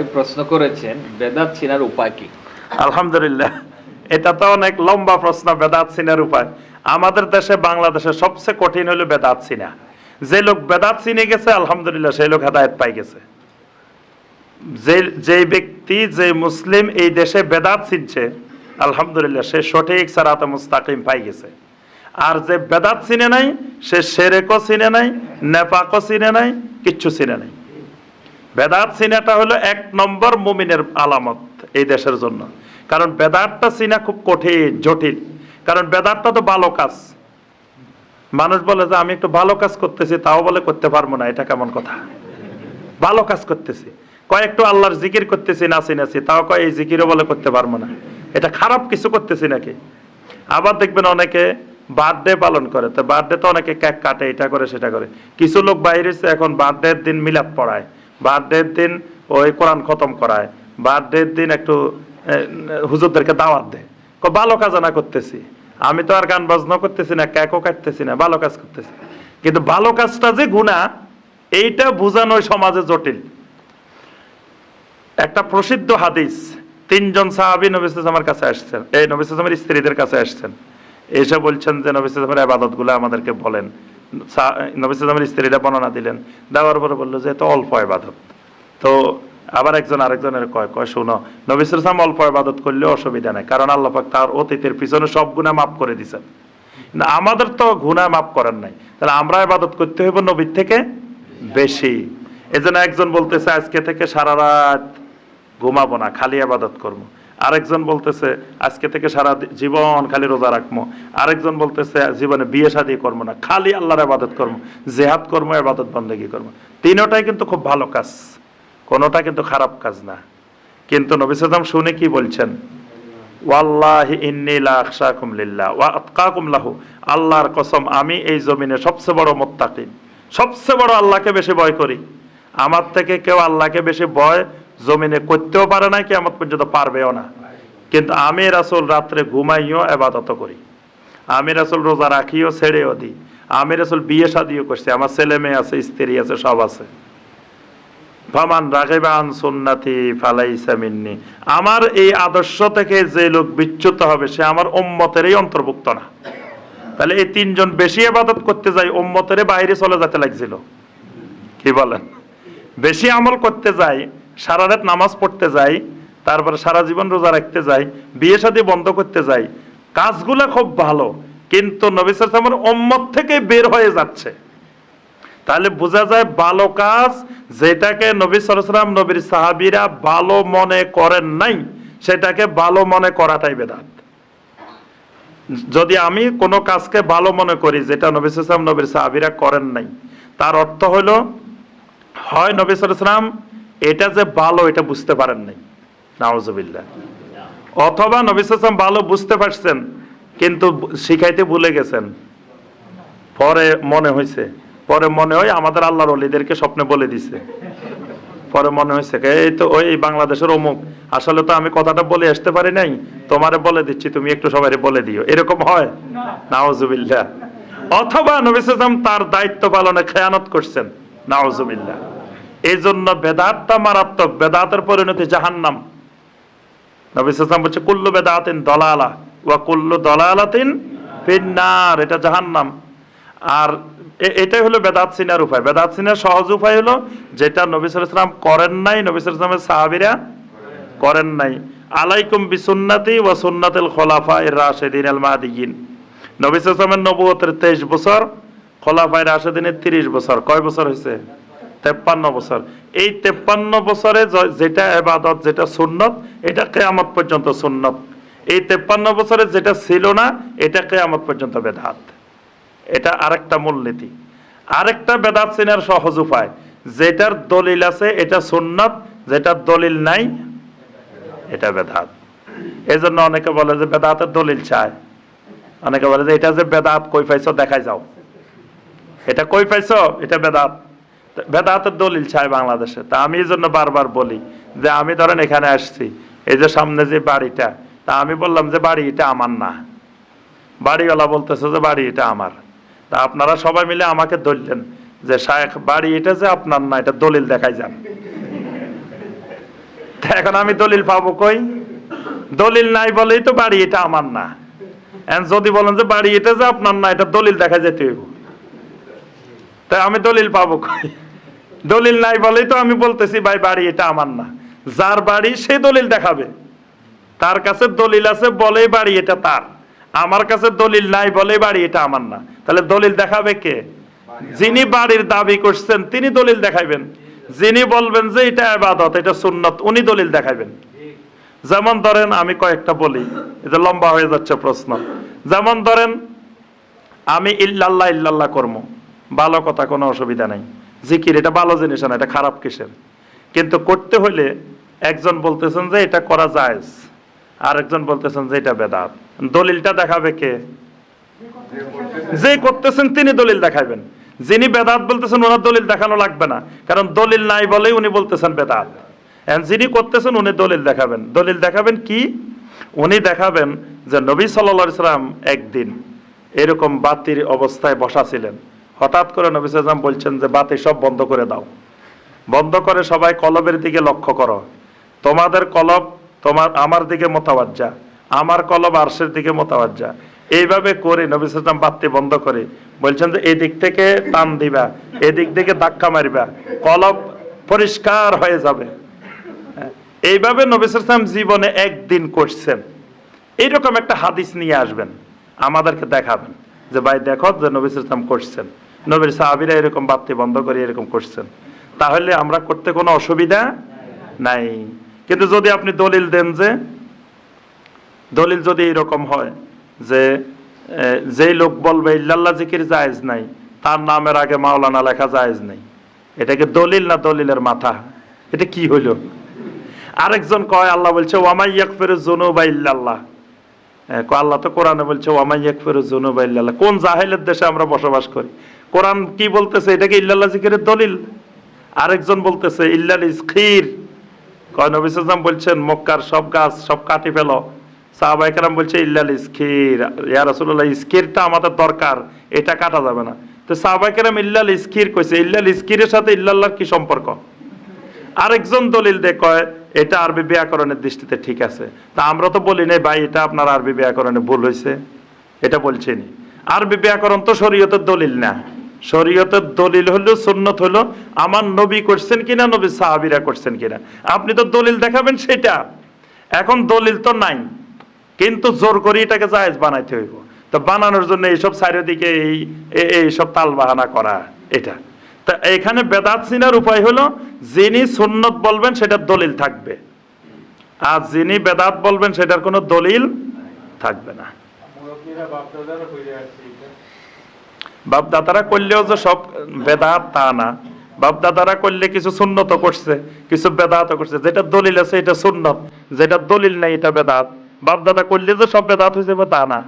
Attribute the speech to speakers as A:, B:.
A: ভাই প্রশ্ন করেছেন, বেদাত চিনার উপায় কি?
B: আলহামদুলিল্লাহ, এটা তো অনেক লম্বা প্রশ্ন, বেদাত সিনের উপায়। আমাদের দেশে, বাংলাদেশে সবচেয়ে কঠিন হলো বেদাত সিনা যে লোক বেদাত চিনে গেছে, আলহামদুলিল্লাহ, সেই লোক হেদায়ত পাই গেছে। যে যে ব্যক্তি, যে মুসলিম এই দেশে বেদাত চিনছে, আলহামদুলিল্লাহ, সে সঠিক সারাতে মুস্তাকিম পাই গেছে। আর যে বেদাত চিনে নাই, সে সেরেকও চিনে নাই, নেপাকও চিনে নাই, কিচ্ছু চিনে নাই। বেদাত চিনাটা হলো এক নম্বর মুমিনের আলামত এই দেশের জন্য। কারণ বেদাতটা চিনা খুব কঠিন, জটিল। কারণ বেদাতটা তো ভালো কাজ। মানুষ বলে যে, আমি একটু ভালো কাজ করতেছি, তাও বলে করতে পারব না। এটা কেমন কথা? ভালো কাজ করতেছি। কয়, একটু আল্লাহর জিকির করতেছি, নাচি নাচি। তাও কয়, এই জিকিরও বলে করতে পারব না। এটা খারাপ কিছু করতেছি নাকি? আবার দেখবেন অনেকে বার্থডে পালন করে। তো বার্থডে তো অনেকে কেক কাটে, এটা করে, সেটা করে। কিছু লোক বাইরে এখন বার্থডের দিন মিলাপ পড়ায়। বার্থডের দিন ওই কোরআন খতম করায় বার্থডের দিন একটু হুজুরদেরকে দাওয়াত দেয়। ভালো কাজ না করতেছি। আমি তো আর গান বাজনা করতেছি না, কেকও কাটতেছি না, ভালো কাজ করতেছি। কিন্তু ভালো কাজটা যে গুণা এইটা বোঝানো সমাজে জটিল। একটা প্রসিদ্ধ হাদিস, তিনজন সাহাবি নবিস আমার কাছে আসছেন। এই নবিস আমার স্ত্রীদের কাছে আসছেন। এসে বলছেন যে নবিস আমার আবাদত আমাদেরকে বলেন। নবিস আমার স্ত্রীরা বর্ণনা দিলেন। দেওয়ার পরে বলল যে এত অল্প আবাদত তো আবার একজন আরেকজনের কয় কয়, শুনো নবিস ইসলাম অল্প আবাদত করলে অসুবিধা নেই, কারণ আল্লাহ পাক তার অতীতের পিছনে সব গুণা মাফ করে দিছেন। না আমাদের তো গুণা মাফ করেন নাই। তাহলে আমরা আবাদত করতে হইব নবীর থেকে বেশি। এজন্য একজন বলতেছে, আজকে থেকে সারা রাত ঘুমাবো না, খালি আবাদত করব। আরেকজন বলতেছে, আজকে থেকে সারা জীবন খালি রোজা রাখব আরেকজন বলতেছে, জীবনে বিয়ে শাদী করব না, খালি আল্লাহর আবাদত করব জেহাদ করব আবাদত বন্দেগি করব তিনোটাই কিন্তু খুব ভালো কাজ, কোনোটা কিন্তু খারাপ কাজ না। কিন্তু নবী সাল্লাম শুনে কি বলছেন? আল্লাহর কসম, আমি এই জমিনে সবচেয়ে বড় মুত্তাকিন, সবচেয়ে বড় আল্লাহকে বেশি ভয় করি। আমার থেকে কেউ আল্লাহকে বেশি ভয় জমিনে করতেও পারে না কি আমার পর্যন্ত পারবেও না। কিন্তু আমি রাসূল রাত্রে ঘুমাইও এবাদত করি। আমি রাসূল রোজা রাখিও, ছেড়েও দিই। আমি রাসূল বিয়ে শাদিও করছি, আমার ছেলে মেয়ে আছে, স্ত্রী আছে, সব আছে। ফামান রাগিবান সুন্নাতি ফালাইসা মিন্নি। আমার এই আদর্শ থেকে যে লোক বিচ্যুত হবে, সে আমার উম্মতেরই অন্তর্ভুক্ত না। তাহলে এই তিনজন বেশি আবাদত করতে যাই, উম্মতের বাইরে চলে যেতে লাগছিল। কি বলেন? বেশি আমল করতে যাই সারা রাত নামাজ পড়তে যাই, তারপরে সারা জীবন রোজা রাখতে যাই, বিয়ে শাদী বন্ধ করতে যাই, কাজগুলা খুব ভালো, কিন্তু নবী সালামের উম্মত থেকে বের হয়ে যাচ্ছে। তাহলে বোঝা যায় ভালো কাজ যেটাকে নবী সরসরাম নবীর সাহাবিরা ভালো মনে করেন নাই, সেটাকে ভালো মনে করাটাই বেদাত। যদি আমি কোনো কাজকে ভালো মনে করি যেটা নবী সালাম নবীর সাহাবিরা করেন নাই, তার অর্থ হলো, হয় নবী সালাম এটা যে ভালো, এটা বুঝতে পারেন নাই। নাওজবিল্লা অথবা নবী সালাম ভালো বুঝতে পারছেন, কিন্তু শিখাইতে ভুলে গেছেন। পরে মনে হয়েছে, পরে মনে হয় আমাদের আল্লাহর অলিদেরকে স্বপ্নে বলে দিছে। পরে মনে হয়েছে, এই তো ওই বাংলাদেশের অমুক। আসলে তো আমি কথাটা বলে আসতে পারি নাই, তোমারে বলে দিচ্ছি, তুমি একটু সবাই বলে দিও। এরকম হয়? নাওজুবিল্লাহ অথবা নবিসাম তার দায়িত্ব পালনে খেয়ানত করছেন। নাওজুবিল্লাহ এই জন্য বেদাতটা মারাত্মক, বেদাতের পরিণতি জাহান্নাম। নবিসাম বলছে, কুল্লু বেদাতিন দলালা ওয়া কুল্লু দলালাতিন ফিন্নার এটা জাহান্নাম। আর এটাই হলো বেদাত সিনার উপায়। বেদাত সিনার সহজ উপায় হলো যেটা নবী সালাম করেন নাই, নবী সালামের সাহাবিরা করেন নাই। আলাইকুম বিসুন্নাতি ওয়া সুন্নাতুল খোলাফা এর রাশেদিন আল মাহদিয়িন নবী সালামের নবুয়তের তেইশ বছর, খোলাফায় রাশেদিনের তিরিশ বছর। কয় বছর হয়েছে? তেপ্পান্ন বছর। এই তেপ্পান্ন বছরে যেটা এবাদত, যেটা সুন্নত, এটা কেয়ামত পর্যন্ত সুন্নত। এই তেপ্পান্ন বছরে যেটা ছিল না, এটা কেয়ামত পর্যন্ত বেদাত। এটা আরেকটা মূলনীতি। আরেকটা বেদাত চিনার সহজ উপায়, যেটার দলিল আছে, এটা সুন্নত, যেটার দলিল নাই, এটা বেদাত। এই জন্য অনেকে বলে যে বেদাতের দলিল চায় অনেকে বলে যে এটা যে বেদাত, কই পাইছো? দেখাই যাও। এটা কই পাইছো? এটা বেদাত। বেদাতের দলিল চাই বাংলাদেশে। তা আমি এই জন্য বারবার বলি যে আমি ধরেন এখানে আসছি, এই যে সামনে যে বাড়িটা, তা আমি বললাম যে বাড়ি এটা আমার না। বাড়িওয়ালা বলতেছে যে বাড়ি এটা আমার। তা আপনারা সবাই মিলে আমাকে ধরলেন যে, শায়েখ, বাড়ি এটা যে আপনার না, এটা দলিল দেখাই যান। এখন আমি দলিল পাবো কই? দলিল নাই বলেই তো বাড়ি এটা আমার না। যদি বলেন যে বাড়ি এটা যে আপনার না, এটা দলিল দেখা যেতে হইব। তাই আমি দলিল পাবো দলিল নাই বলেই তো আমি বলতেছি, ভাই, বাড়ি এটা আমার না। যার বাড়ি সে দলিল দেখাবে। তার কাছে দলিল আছে বলেই বাড়ি এটা তার। আমার কাছে দলিল নাই বলেই বাড়ি এটা আমার না। তাহলে দলিল দেখাবে কে? যিনি বাড়ির দাবি করছেন, তিনি দলিল দেখাইবেন। যিনি বলবেন যে এটা আবাদত, এটা সুন্নত, উনি দলিল দেখাইবেন। যেমন ধরেন, আমি কয়েকটা বলি, এটা লম্বা হয়ে যাচ্ছে প্রশ্ন। যেমন ধরেন, আমি ইল্লাল্লাহ ইল্লাল্লাহ কর্ম। ভালো কথা, কোনো অসুবিধা নাই। জিকির, এটা ভালো জিনিস না, এটা খারাপ কিসের? কিন্তু করতে হলে একজন বলতেছেন যে এটা করা যায় আর একজন বলতেছেন যে এটা বেদাত। দলিলটা দেখাবে কে? যে করতেছেন তিনি দলিল দেখাবেন যিনি বেদাত বলতেছেন, ওনার দলিল দেখানো লাগবে না। কারণ দলিল নাই বলেই উনি বলতেছেন বেদাত। যিনি করতেছেন, উনি দলিল দেখাবেন। দলিল দেখাবেন কি? উনি দেখাবেন যে নবী সাল্লা সাল্লাম একদিন এরকম বাতির অবস্থায় বসা ছিলেন। হঠাৎ করে নবী সাল্লাম বলছেন যে, বাতি সব বন্ধ করে দাও। বন্ধ করে সবাই কলবের দিকে লক্ষ্য করো। তোমাদের কলব তোমার, আমার দিকে মোতাবাজ্জা আমার কলব আরশের দিকে মোতাবাজ্জা এইভাবে করে নবী সাল্লাম বাতি বন্ধ করে বলছেন যে, এই দিক থেকে টান দিবা এদিক থেকে ধাক্কা মারিবা, কলব পরিষ্কার হয়ে যাবে। এইভাবে নবী সাল্লাম জীবনে একদিন করছেন। এইরকম একটা হাদিস নিয়ে আসবেন, আমাদেরকে দেখাবেন যে, ভাই দেখো যে নবী সাল্লাম করছেন। নবীর সাহাবিরা এরকম বাতি বন্ধ করে এরকম করছেন। তাহলে আমরা করতে কোনো অসুবিধা নাই। কিন্তু যদি আপনি দলিল দেন যে দলিল যদি এরকম হয় যে যেই লোক বলবে ইল্লাল্লাহ জিকির জায়েজ নাই তার নামের আগে মাওলানা লেখা জায়েজ নাই। এটাকে দলিল না দলিলের মাথা? এটা কি হইল? আরেকজন কয় আল্লাহ বলছে ওয়ামাই ইয়াকফিরু যুনুবা ইল্লাল্লাহ। হ্যাঁ, কয় আল্লাহ তো কোরআনে বলছে ওয়ামাই ইয়াকফিরু যুনুবা ইল্লাল্লাহ। কোন জাহেলের দেশে আমরা বসবাস করি? কোরআন কি বলতেছে? এটাকে ইল্লাল্লাহ জিকিরের দলিল? আরেকজন বলতেছে, ইল্লাল ইসখির। কয়, নবী সাল্লাম বলছেন, মক্কার সব গাছ, সব কাটি ফেলো। সাহাবাই কালাম বলছে, ইল্লাল ইসখির। ইয়া রাসূলুল্লাহ, ইসখিরটা আমাদের দরকার, এটা কাটা যাবে না। তো সাহাবাই কালাম ইল্লাল ইসখির কইছে, ইল্লাল ইসখিরের সাথে ইল্লাল্লাহর কি সম্পর্ক? আরেকজন দলিল দে কয়, এটা আরবি ব্যাকরণের দৃষ্টিতে ঠিক আছে। তা আমরা তো বলি নাই, ভাই, এটা আপনার আরবি ব্যাকরণে ভুল হয়েছে এটা বলছেনি আরবি ব্যাকরণ তো শরীয়তের দলিল না। শরীয়তের দলিল হলো, সুন্নত হলো, আমার নবী করছেন কিনা, নবী সাহাবিরা করছেন কিনা। আপনি তো দলিল দেখাবেন সেটা। এখন দলিল তো নাই। কিন্তু জোর করে এটাকে জায়েজ বানাইতে হইব। তো বানানোর জন্য এইসব চারিদিকে এই এইসব তাল বাহানা করা, এটা। তা এখানে বেদাত চিনার উপায় হলো, যিনি সুন্নত বলবেন সেটার দলিল থাকবে। আর যিনি বেদাত বলবেন সেটার কোনো দলিল থাকবে না। বাপদাদারা করলেও যে সব বেদাত তা না। বাপদাদারা করলে কিছু সুন্নত করছে, কিছু বেদাত করছে। যেটা দলিল আছে এটা সুন্নত, যেটা দলিল নাই এটা বেদাত। বাপদাদা করলে যে সব বেদাত হয়েছে তা না।